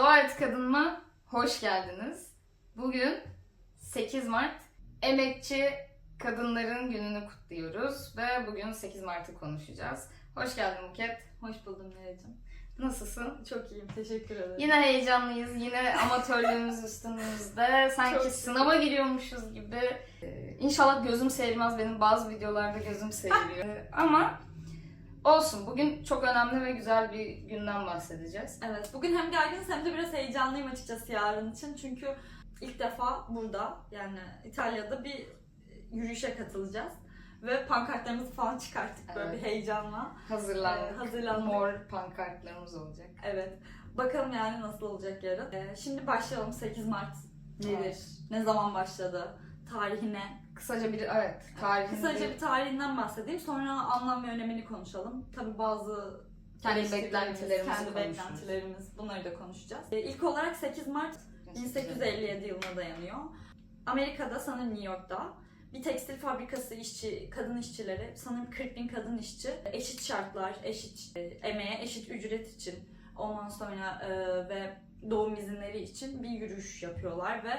Doğa Et Kadın'ıma hoş geldiniz. Bugün 8 Mart Emekçi Kadınların Günü'nü kutluyoruz ve bugün 8 Mart'ı konuşacağız. Hoş geldin Buket. Hoş buldum Nereciğim. Nasılsın? Çok iyiyim, teşekkür ederim. Yine heyecanlıyız, yine amatörlüğümüz üstümüzde. Sanki Çok sınava giriyormuşuz gibi. Ee, İnşallah gözüm seyirmez. Benim bazı videolarda gözüm seyiriyor. Ee, Ama olsun. Bugün çok önemli ve güzel bir günden bahsedeceğiz. Evet, bugün hem gerginiz hem de biraz heyecanlıyım açıkçası yarın için. Çünkü ilk defa burada, yani İtalya'da bir yürüyüşe katılacağız. Ve pankartlarımızı falan çıkarttık böyle Evet. bir heyecanla. Hazırlandık. Ee, hazırlandık. Mor pankartlarımız olacak. Evet. Bakalım yani nasıl olacak yarın. Ee, şimdi başlayalım. 8 Mart nedir? Evet. Ne zaman başladı? Tarihi ne? Kısaca bir evet tarihini Kısaca bir- tarihinden bahsedeyim. Sonra anlam ve önemini konuşalım. Tabii bazı Kendi eleştirilerimiz, beklentilerimizi kendi konuşuruz. beklentilerimiz bunları da konuşacağız. Ee, İlk olarak 8 Mart 1857 yılına dayanıyor. Amerika'da sanırım New York'ta bir tekstil fabrikası işçi, kadın işçileri, sanırım 40 bin kadın işçi eşit şartlar, eşit e, emeğe, eşit ücret için ondan sonra e, ve doğum izinleri için bir yürüyüş yapıyorlar ve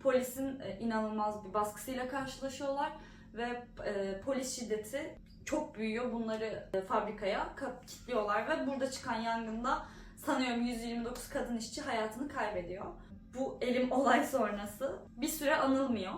polisin e, inanılmaz bir baskısıyla karşılaşıyorlar ve e, polis şiddeti çok büyüyor. Bunları e, fabrikaya kilitliyorlar ve burada çıkan yangında sanıyorum 129 kadın işçi hayatını kaybediyor. Bu elim olay sonrası bir süre anılmıyor.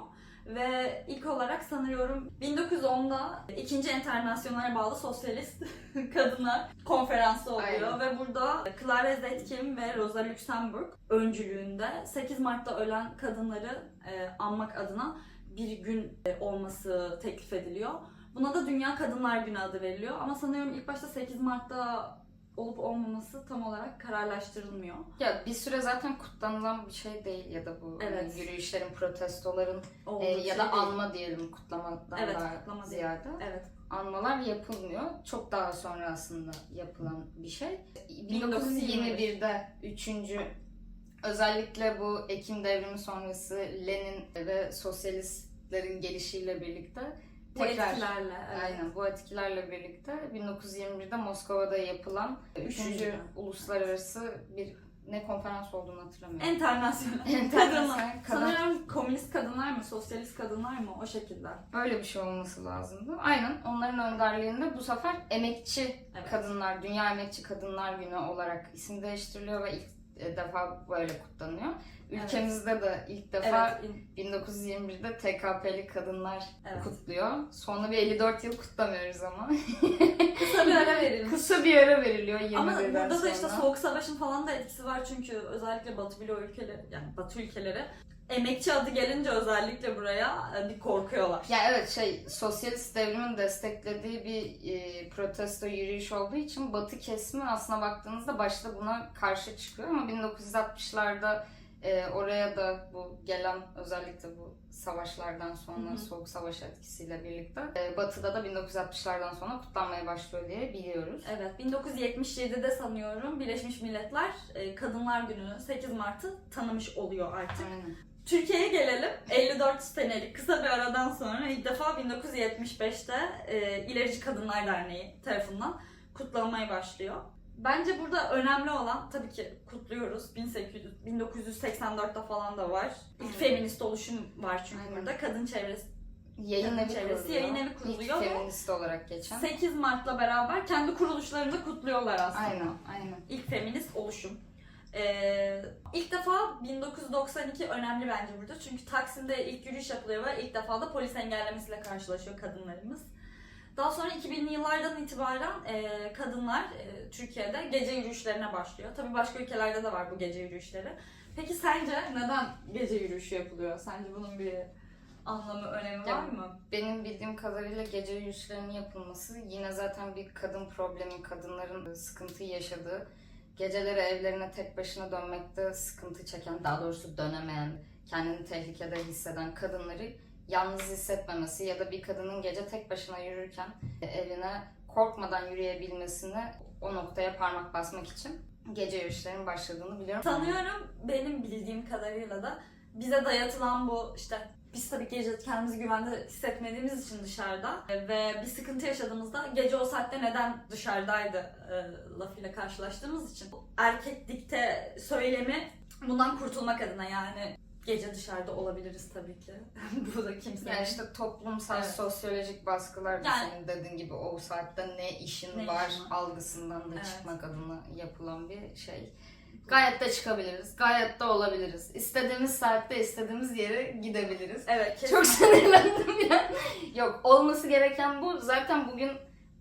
Ve ilk olarak sanıyorum 1910'da ikinci internasyonale bağlı sosyalist kadınlar konferansı oluyor Aynen. ve burada Clara Zetkin ve Rosa Luxemburg öncülüğünde 8 Mart'ta ölen kadınları e, anmak adına bir gün e, olması teklif ediliyor. Buna da Dünya Kadınlar Günü adı veriliyor ama sanıyorum ilk başta 8 Mart'ta olup olmaması tam olarak kararlaştırılmıyor. Ya bir süre zaten kutlanılan bir şey değil ya da bu hani Evet. yürüyüşlerin, protestoların Olduğu e, ya şey da değil. anma diyelim kutlamadan Evet, daha kutlama değil. ziyade. Evet. Anmalar yapılmıyor. Çok daha sonra aslında yapılan bir şey. 1921. 1921'de 3. özellikle bu Ekim devrimi sonrası Lenin ve sosyalistlerin gelişiyle birlikte Bu tekrar etkilerle. Evet. Aynen bu etkilerle birlikte 1921'de Moskova'da yapılan 3. Üçüncü. uluslararası bir ne konferans olduğunu hatırlamıyorum. Enternasyonel. Enternasyonel kadınlar. kadın- Sanıyorum komünist kadınlar mı, sosyalist kadınlar mı o şekilde. Öyle bir şey olması lazımdı. Aynen onların önderliğinde bu sefer emekçi Evet. kadınlar, Dünya Emekçi Kadınlar Günü olarak isim değiştiriliyor ve ilk defa böyle kutlanıyor. Ülkemizde de ilk defa Evet, 1921'de TKP'li kadınlar Evet. kutluyor. Sonra bir 54 yıl kutlamıyoruz ama. kısa bir ara verilmiş. Kısa bir ara veriliyor 21'den Ama burada sonra. da işte Soğuk Savaş'ın falan da etkisi var çünkü özellikle Batı bloğu ülkeleri, yani Batı ülkeleri emekçi adı gelince özellikle buraya e, bir korkuyorlar. Ya evet şey sosyalist devrimin desteklediği bir e, protesto yürüyüş olduğu için Batı kesimi aslına baktığınızda başta buna karşı çıkıyor ama 1960'larda e, oraya da bu gelen özellikle bu savaşlardan sonra Hı hı. soğuk savaş etkisiyle birlikte e, Batı'da da 1960'lardan sonra kutlanmaya başlıyor diye biliyoruz. Evet, 1977'de sanıyorum Birleşmiş Milletler e, Kadınlar Günü'nü 8 Mart'ı tanımış oluyor artık. Aynen. Türkiye'ye gelelim. 54 senelik kısa bir aradan sonra ilk defa 1975'te e, İlerici Kadınlar Derneği tarafından kutlanmaya başlıyor. Bence burada önemli olan tabii ki kutluyoruz. 1800, 1984'te falan da var. İlk feminist oluşum var çünkü Aynen. burada. Kadın çevresi. Yayın evi çevresi, kuruluyor. yayın evi kuruluyor İlk feminist olarak geçen. 8 Mart'la beraber kendi kuruluşlarını kutluyorlar aslında. Aynen, aynen. İlk feminist oluşum. Ee, ilk defa 1992 önemli bence burada. Çünkü Taksim'de ilk yürüyüş yapılıyor ve ilk defa da polis engellemesiyle karşılaşıyor kadınlarımız. Daha sonra 2000'li yıllardan itibaren e, kadınlar e, Türkiye'de gece yürüyüşlerine başlıyor. Tabii başka ülkelerde de var bu gece yürüyüşleri. Peki sence neden gece yürüyüşü yapılıyor? Sence bunun bir anlamı, önemi var mı? Benim bildiğim kadarıyla gece yürüyüşlerinin yapılması yine zaten bir kadın problemi, kadınların sıkıntı yaşadığı, geceleri evlerine tek başına dönmekte sıkıntı çeken, daha doğrusu dönemeyen, kendini tehlikede hisseden kadınları yalnız hissetmemesi ya da bir kadının gece tek başına yürürken evine korkmadan yürüyebilmesini o noktaya parmak basmak için gece yürüyüşlerinin başladığını biliyorum. Sanıyorum benim bildiğim kadarıyla da bize dayatılan bu işte Biz tabii gece kendimizi güvende hissetmediğimiz için dışarıda e, ve bir sıkıntı yaşadığımızda gece o saatte neden dışarıdaydı e, lafıyla karşılaştığımız için bu erkek dikte söylemi bundan kurtulmak adına yani gece dışarıda olabiliriz tabii ki. Bu da kimsenin. Yani işte toplumsal, Evet. sosyolojik baskılar da Yani- senin dediğin gibi o saatte ne işin Ne var işin var? algısından da Evet. çıkmak adına yapılan bir şey. Gayet de çıkabiliriz. Gayet de olabiliriz. İstediğimiz saatte istediğimiz yere gidebiliriz. Evet kesin. Çok sinirlendim ya. Yok olması gereken bu. Zaten bugün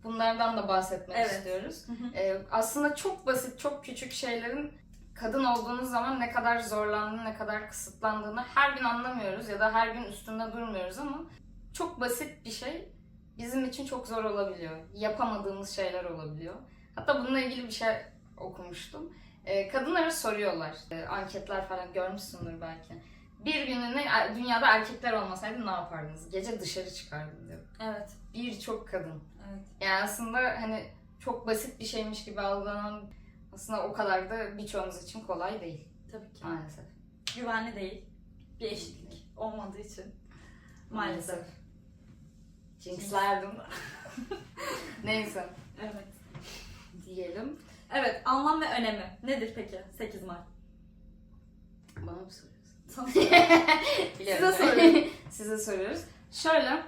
bunlardan da bahsetmek Evet. istiyoruz. Hı hı. Ee, aslında çok basit, çok küçük şeylerin kadın olduğunuz zaman ne kadar zorlandığını, ne kadar kısıtlandığını her gün anlamıyoruz ya da her gün üstünde durmuyoruz ama çok basit bir şey bizim için çok zor olabiliyor. Yapamadığımız şeyler olabiliyor. Hatta bununla ilgili bir şey okumuştum. Ee, kadınlara soruyorlar. Ee, anketler falan görmüşsündür belki. Bir gününe dünyada erkekler olmasaydı ne yapardınız? Gece dışarı çıkardın diyor. Evet. Birçok kadın. Evet. Yani aslında hani çok basit bir şeymiş gibi algılanan aslında o kadar da birçoğumuz için kolay değil Tabii ki. maalesef. Güvenli değil. Bir eşitlik olmadığı için. Maalesef. Jinxlerdim. Neyse Evet. diyelim. Evet, anlam ve önemi. Nedir peki 8 Mart? Bana mı soruyorsun? Sana Biliyorum. Size soruyorum. Size soruyoruz. Şöyle,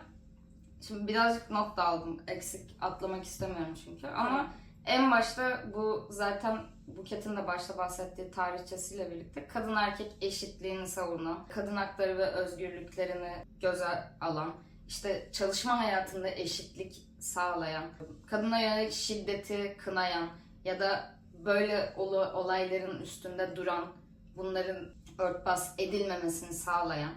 şimdi birazcık not da aldım. Eksik atlamak istemiyorum çünkü. Ama. En başta bu zaten Buket'in de başta bahsettiği tarihçesiyle birlikte kadın erkek eşitliğini savunan, kadın hakları ve özgürlüklerini göze alan, işte çalışma hayatında eşitlik sağlayan, kadına yönelik şiddeti kınayan ya da böyle olayların üstünde duran, bunların örtbas edilmemesini sağlayan,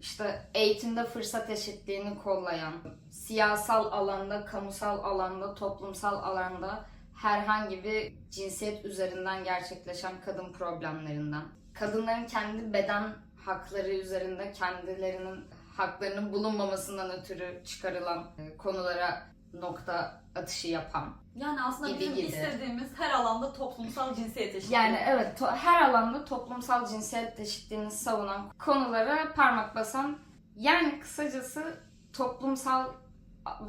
işte eğitimde fırsat eşitliğini kollayan, siyasal alanda, kamusal alanda, toplumsal alanda herhangi bir cinsiyet üzerinden gerçekleşen kadın problemlerinden, kadınların kendi beden hakları üzerinde kendilerinin haklarının bulunmamasından ötürü çıkarılan e, konulara nokta atışı yapan. Yani aslında Gibi bizim gibi. istediğimiz her alanda toplumsal cinsiyet eşitliği. Yani evet her alanda toplumsal cinsiyet eşitliğini savunan konulara parmak basan yani kısacası toplumsal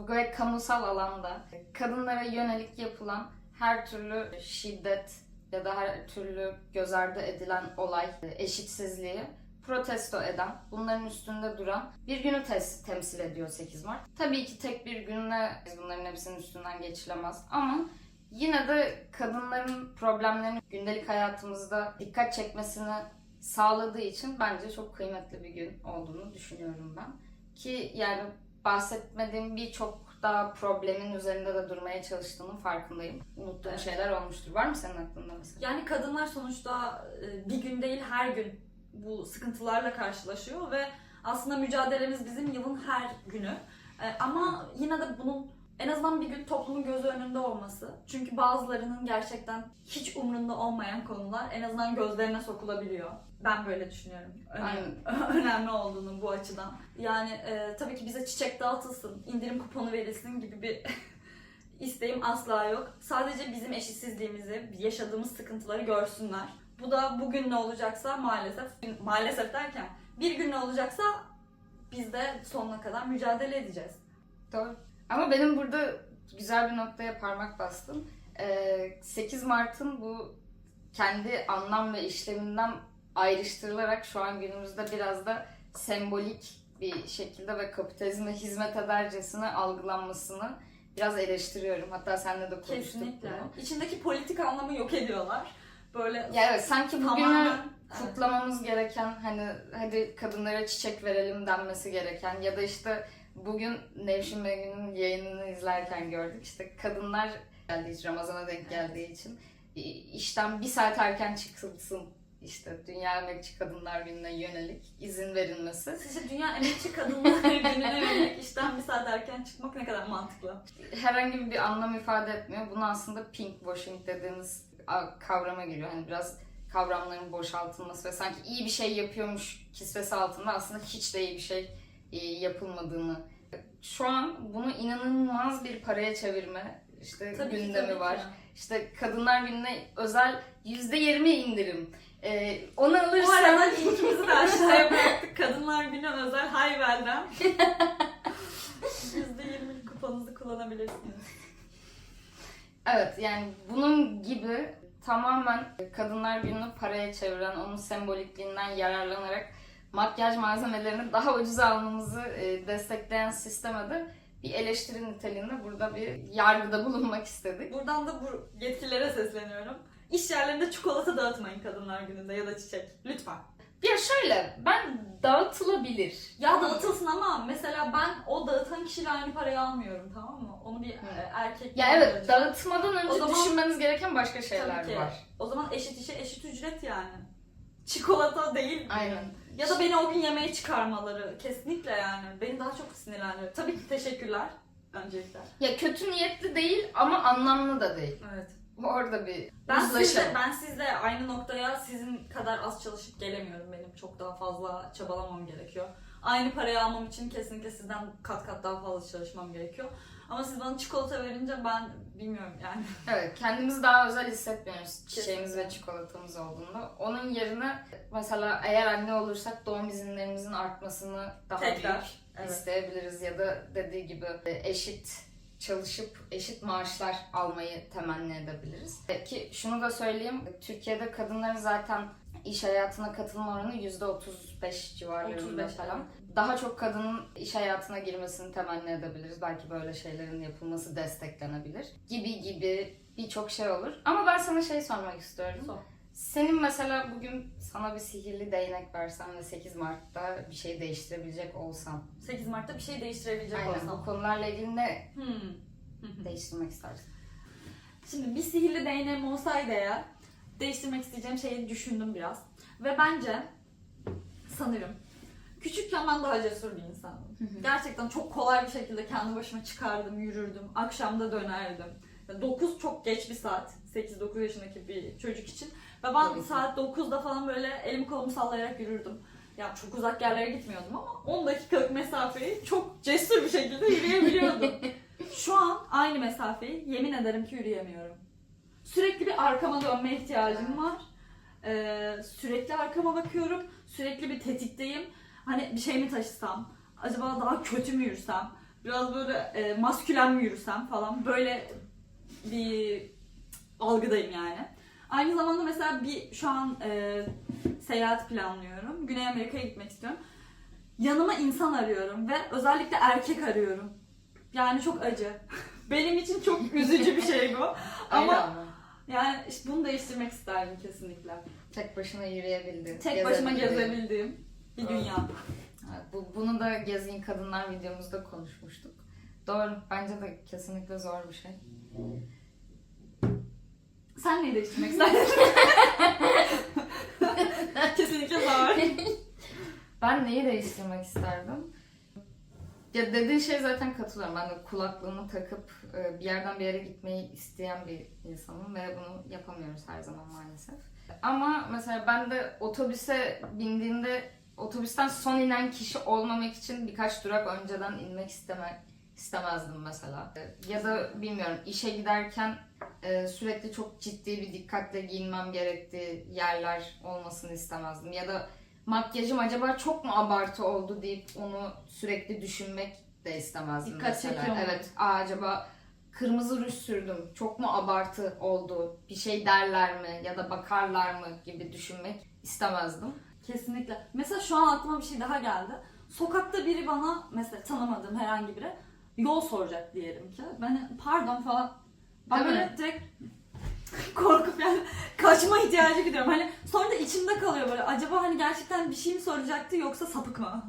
ve kamusal alanda kadınlara yönelik yapılan her türlü şiddet ya da her türlü göz ardı edilen olay, eşitsizliği protesto eden, bunların üstünde duran bir günü tes- temsil ediyor 8 Mart. Tabii ki tek bir günle bunların hepsinin üstünden geçilemez ama Yine de kadınların problemlerini gündelik hayatımızda dikkat çekmesini sağladığı için bence çok kıymetli bir gün olduğunu düşünüyorum ben. Ki yani bahsetmediğim birçok daha problemin üzerinde de durmaya çalıştığının farkındayım. Unuttuğum Evet. şeyler olmuştur. Var mı senin aklında mesela? Yani kadınlar sonuçta e, bir gün değil her gün bu sıkıntılarla karşılaşıyor ve aslında mücadelemiz bizim yılın her günü. E, Ama yine de bunun en azından bir gün toplumun gözü önünde olması. Çünkü bazılarının gerçekten hiç umrunda olmayan konular en azından gözlerine sokulabiliyor. Ben böyle düşünüyorum. Önemli, önemli olduğunu bu açıdan. Yani e, tabii ki bize çiçek dağıtılsın, indirim kuponu verilsin gibi bir isteğim asla yok. Sadece bizim eşitsizliğimizi, yaşadığımız sıkıntıları görsünler. Bu da bugün ne olacaksa maalesef, maalesef derken bir gün ne olacaksa biz de sonuna kadar mücadele edeceğiz. Doğru. Ama benim burada güzel bir noktaya parmak bastın. Ee, 8 Mart'ın bu kendi anlam ve işleminden ayrıştırılarak şu an günümüzde biraz da sembolik bir şekilde ve kapitalizme hizmet edercesine algılanmasını biraz eleştiriyorum. Hatta seninle de konuştuk Kesinlikle. bunu. İçindeki politik anlamı yok ediyorlar. Böyle Ya evet sanki bugünü tamamen evet. kutlamamız gereken hani hadi kadınlara çiçek verelim denmesi gereken ya da işte bugün Nevşin Begü'nün yayınını izlerken gördük işte kadınlar geldi hiç Ramazan'a denk geldiği için i- işten bir saat erken çıkılsın işte Dünya Emekçi Kadınlar Günü'ne yönelik izin verilmesi. Sizce Dünya Emekçi Kadınlar Günü'ne yönelik işten bir saat erken çıkmak ne kadar mantıklı? herhangi bir anlam ifade etmiyor. Bunu aslında pink washing dediğimiz kavrama giriyor. Hani biraz kavramların boşaltılması ve sanki iyi bir şey yapıyormuş kisvesi altında aslında hiç de iyi bir şey e, yapılmadığını. Şu an bunu inanılmaz bir paraya çevirme işte Tabii ki, gündemi ki. var. İşte Kadınlar Günü'ne özel %20 indirim. Ee, onu Bu alırsan... arada linkimizi de aşağıya bıraktık. Kadınlar Günü özel Hayvel'den. %20 kuponunuzu kullanabilirsiniz. Evet yani bunun gibi tamamen kadınlar gününü paraya çeviren, onun sembolikliğinden yararlanarak makyaj malzemelerini daha ucuza almamızı e, destekleyen sisteme de bir eleştiri niteliğinde burada bir yargıda bulunmak istedik. Buradan da bu yetkililere sesleniyorum. İş yerlerinde çikolata dağıtmayın Kadınlar Günü'nde ya da çiçek. Lütfen. Ya şöyle ben dağıtılabilir. Ya dağıtılsın ama mesela ben o dağıtan kişiyle aynı parayı almıyorum tamam mı? Onu bir e, erkek Ya evet dağıtmadan önce O zaman- düşünmeniz gereken başka şeyler var. O zaman eşit işe eşit ücret yani. Çikolata değil. Aynen. Ya da beni o gün yemeğe çıkarmaları kesinlikle yani. Beni daha çok sinirlendiriyor. Tabii ki teşekkürler öncelikle. Ya kötü niyetli değil ama anlamlı da değil. Evet. Orada bir Ben uzlaşalım. sizle, ben sizle aynı noktaya sizin kadar az çalışıp gelemiyorum. Benim çok daha fazla çabalamam gerekiyor. Aynı parayı almam için kesinlikle sizden kat kat daha fazla çalışmam gerekiyor. Ama siz bana çikolata verince ben bilmiyorum yani. Evet, kendimizi daha özel hissetmiyoruz çiçeğimiz Kesinlikle. ve çikolatamız olduğunda. Onun yerine mesela eğer anne olursak doğum izinlerimizin artmasını daha Tekrar. büyük Evet. isteyebiliriz ya da dediği gibi eşit çalışıp eşit maaşlar almayı temenni edebiliriz. E, Ki şunu da söyleyeyim, Türkiye'de kadınların zaten iş hayatına katılma oranı %35 civarlarında 35 falan. Daha çok kadının iş hayatına girmesini temenni edebiliriz. Belki böyle şeylerin yapılması desteklenebilir. Gibi gibi birçok şey olur. Ama ben sana şey sormak istiyorum. Sor. Senin mesela bugün sana bir sihirli değnek versem ve 8 Mart'ta bir şey değiştirebilecek olsam. 8 Mart'ta bir şey değiştirebilecek Aynen olsam. bu konularla ilgili ne Hmm. Değiştirmek istersin? Şimdi bir sihirli değneğim olsaydı eğer değiştirmek isteyeceğim şeyi düşündüm biraz. Ve bence sanırım küçükken ben daha cesur bir insandım. Gerçekten çok kolay bir şekilde kendi başıma çıkardım, yürürdüm. Akşamda dönerdim. 9 çok geç bir saat. 8-9 yaşındaki bir çocuk için. Ve ben Tabii saat 9'da falan böyle elimi kolumu sallayarak yürürdüm. Ya çok uzak yerlere gitmiyordum ama 10 dakikalık mesafeyi çok cesur bir şekilde yürüyebiliyordum. Şu an aynı mesafeyi yemin ederim ki yürüyemiyorum. Sürekli bir arkama dönme ihtiyacım var. Ee, sürekli arkama bakıyorum. Sürekli bir tetikteyim. Hani bir şey mi taşısam? Acaba daha kötü mü yürüsem? Biraz böyle e, maskülen mi yürüsem falan. Böyle bir algıdayım yani. Aynı zamanda mesela bir şu an e, seyahat planlıyorum. Güney Amerika'ya gitmek istiyorum. Yanıma insan arıyorum ve özellikle erkek arıyorum. Yani çok acı. Benim için çok üzücü bir şey bu. Ama Ama yani işte bunu değiştirmek isterdim kesinlikle. tek başına yürüyebildiğin, Tek başıma gezebildiğim bir Evet. dünya. Evet, bu, bunu da Gezgin Kadınlar videomuzda konuşmuştuk. Doğru. Bence de kesinlikle zor bir şey. Sen neyi değiştirmek isterdin? kesinlikle zor. Ben neyi değiştirmek isterdim? Ya dediğin şey zaten katılıyorum. Ben de kulaklığımı takıp e, bir yerden bir yere gitmeyi isteyen bir insanım ve bunu yapamıyoruz her zaman maalesef. Ama mesela ben de otobüse bindiğimde otobüsten son inen kişi olmamak için birkaç durak önceden inmek istemek istemezdim mesela. E, Ya da bilmiyorum işe giderken e, sürekli çok ciddi bir dikkatle giyinmem gerektiği yerler olmasını istemezdim. Ya da makyajım acaba çok mu abartı oldu deyip onu sürekli düşünmek de istemezdim Dikkat mesela. çekiyor mu? Evet, aa, acaba kırmızı ruj sürdüm, çok mu abartı oldu, bir şey derler mi ya da bakarlar mı gibi düşünmek istemezdim. Kesinlikle. Mesela şu an aklıma bir şey daha geldi. Sokakta biri bana mesela tanımadığım herhangi biri yol soracak diyelim ki. Ben pardon falan. Ben Değil böyle mi? direkt korkup yani kaçma ihtiyacı gidiyorum. Hani sonra da içimde kalıyor böyle. Acaba hani gerçekten bir şey mi soracaktı yoksa sapık mı?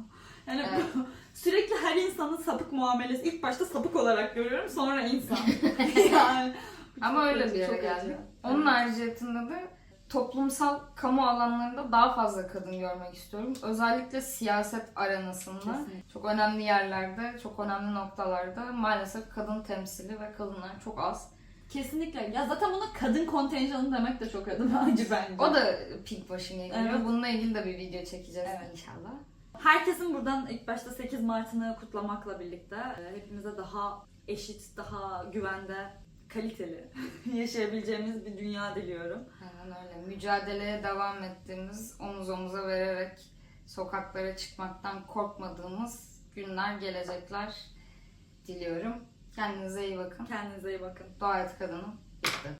Yani Evet. sürekli her insanın sapık muamelesi. İlk başta sapık olarak görüyorum sonra insan. yani. Ama öyle bir yere geldik. Onun hariciyetinde de toplumsal kamu alanlarında daha fazla kadın görmek istiyorum. Özellikle siyaset arenasında Kesinlikle. çok önemli yerlerde, çok önemli noktalarda maalesef kadın temsili ve kadınlar çok az. Kesinlikle. Ya zaten buna kadın kontenjanı demek de çok acı bence. O da pink washing'e giriyor. Evet. Bununla ilgili de bir video çekeceğiz Evet. inşallah. Herkesin buradan ilk başta 8 Mart'ını kutlamakla birlikte e, hepimize daha eşit, daha güvende kaliteli yaşayabileceğimiz bir dünya diliyorum. Aynen öyle. Mücadeleye devam ettiğimiz, omuz omuza vererek sokaklara çıkmaktan korkmadığımız günler gelecekler diliyorum. Kendinize iyi bakın. Kendinize iyi bakın. Dua et kadınım. Bitti.